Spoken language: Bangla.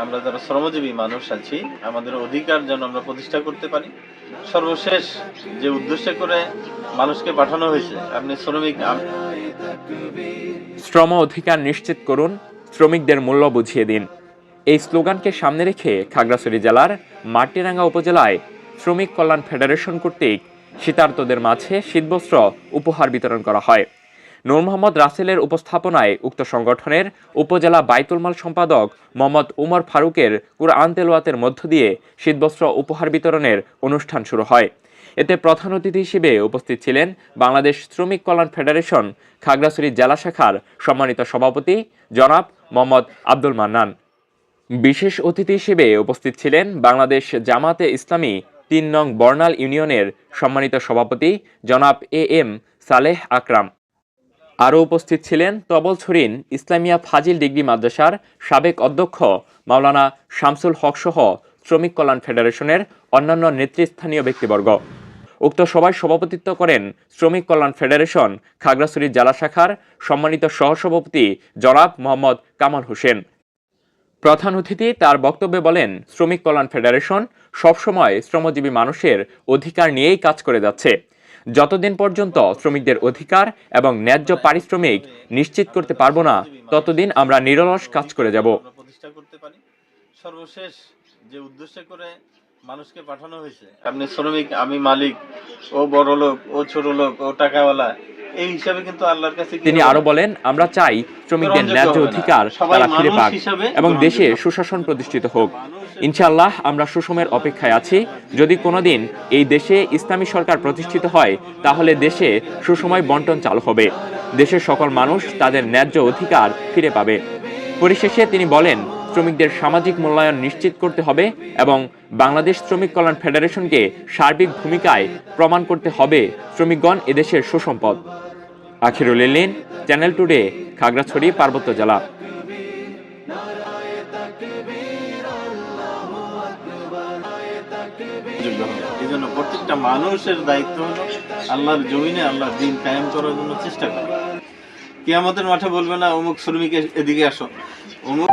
আমরা যারা শ্রমজীবী মানুষ আছি, আমাদের অধিকার যেন আমরা প্রতিষ্ঠা করতে পারি। সর্বশেষ যে উদ্দেশ্য করে মানুষকে পাঠানো হয়েছে, আপনি শ্রমিক শ্রম অধিকার নিশ্চিত করুন, শ্রমিকদের মূল্য বুঝিয়ে দিন। এই স্লোগানকে সামনে রেখে খাগড়াছড়ি জেলার মাটিরাঙ্গা উপজেলায় শ্রমিক কল্যাণ ফেডারেশন কর্তৃক শীতার্তদের মাঝে শীতবস্ত্র উপহার বিতরণ করা হয়। নূর মোহাম্মদ রাসেলের উপস্থাপনায় উক্ত সংগঠনের উপজেলা বাইতুলমাল সম্পাদক মোহাম্মদ উমর ফারুকের কুরআন তেলোয়াতের মধ্য দিয়ে শীতবস্ত্র উপহার বিতরণের অনুষ্ঠান শুরু হয়। এতে প্রধান অতিথি হিসেবে উপস্থিত ছিলেন বাংলাদেশ শ্রমিক কল্যাণ ফেডারেশন খাগড়াছড়ি জেলা শাখার সম্মানিত সভাপতি জনাব মোহাম্মদ আব্দুল মান্নান। বিশেষ অতিথি হিসেবে উপস্থিত ছিলেন বাংলাদেশ জামাতে ইসলামী তিন নং বর্ণাল ইউনিয়নের সম্মানিত সভাপতি জনাব এ এম সালেহ আকরাম। আরও উপস্থিত ছিলেন তবল ছড়িন ইসলামিয়া ফাজিল ডিগ্রি মাদ্রাসার সাবেক অধ্যক্ষ মাওলানা শামসুল হক সহ শ্রমিক কল্যাণ ফেডারেশনের অন্যান্য নেতৃস্থানীয় ব্যক্তিবর্গ। উক্ত সভায় সভাপতিত্ব করেন শ্রমিক কল্যাণ ফেডারেশন খাগড়াছড়ি জেলা শাখার সম্মানিত সহসভাপতি জনাব মোহাম্মদ কামাল হোসেন। প্রধান অতিথি তার বক্তব্যে বলেন, শ্রমিক কল্যাণ ফেডারেশন সবসময় শ্রমজীবী মানুষের অধিকার নিয়েই কাজ করে যাচ্ছে। যতদিন পর্যন্ত শ্রমিকদের অধিকার এবং ন্যায্য পারিশ্রমিক নিশ্চিত করতে পারব না ততদিন আমরা নিরলস কাজ করে যাব। প্রতিষ্ঠা করতে পারি সর্বশেষ যে উদ্দেশ্য করে মানুষকে পাঠানো হয়েছে আপনি শ্রমিক আমি মালিক ও বড় লোক ও ছোট লোক ও টাকাওয়ালা এই হিসাবে কিন্তু আল্লাহর কাছে তিনি আরও বলেন আমরা চাই শ্রমিকদের ন্যায্য অধিকার তারা ফিরে পাক এবং দেশে সুশাসন প্রতিষ্ঠিত হোক। ইনশাআল্লাহ আমরা সুষমের অপেক্ষায় আছি। যদি কোনোদিন এই দেশে ইসলামী সরকার প্রতিষ্ঠিত হয় তাহলে দেশে সুসময় বন্টন চালু হবে। দেশের সকল মানুষ তাদের ন্যায্য অধিকার ফিরে পাবে। পরিশেষে তিনি বলেন শ্রমিকদের সামাজিক মূল্যায়ন নিশ্চিত করতে হবে এবং বাংলাদেশ শ্রমিক কল্যাণ ফেডারেশনকে সার্বিক ভূমিকায় প্রমাণ করতে হবে শ্রমিকগণ এদেশের সুসম্পদ। আখিরুল ইলিন চ্যানেল টুডে খাগড়াছড়ি, পার্বত্য জেলা। প্রত্যেকটা মানুষের দায়িত্ব আল্লাহর জমিনে আল্লাহর দিন কায়েম করার জন্য চেষ্টা করা। কিয়ামতের মাঠে বলবে না, অমুক শ্রমিক এদিকে আসো। অমুক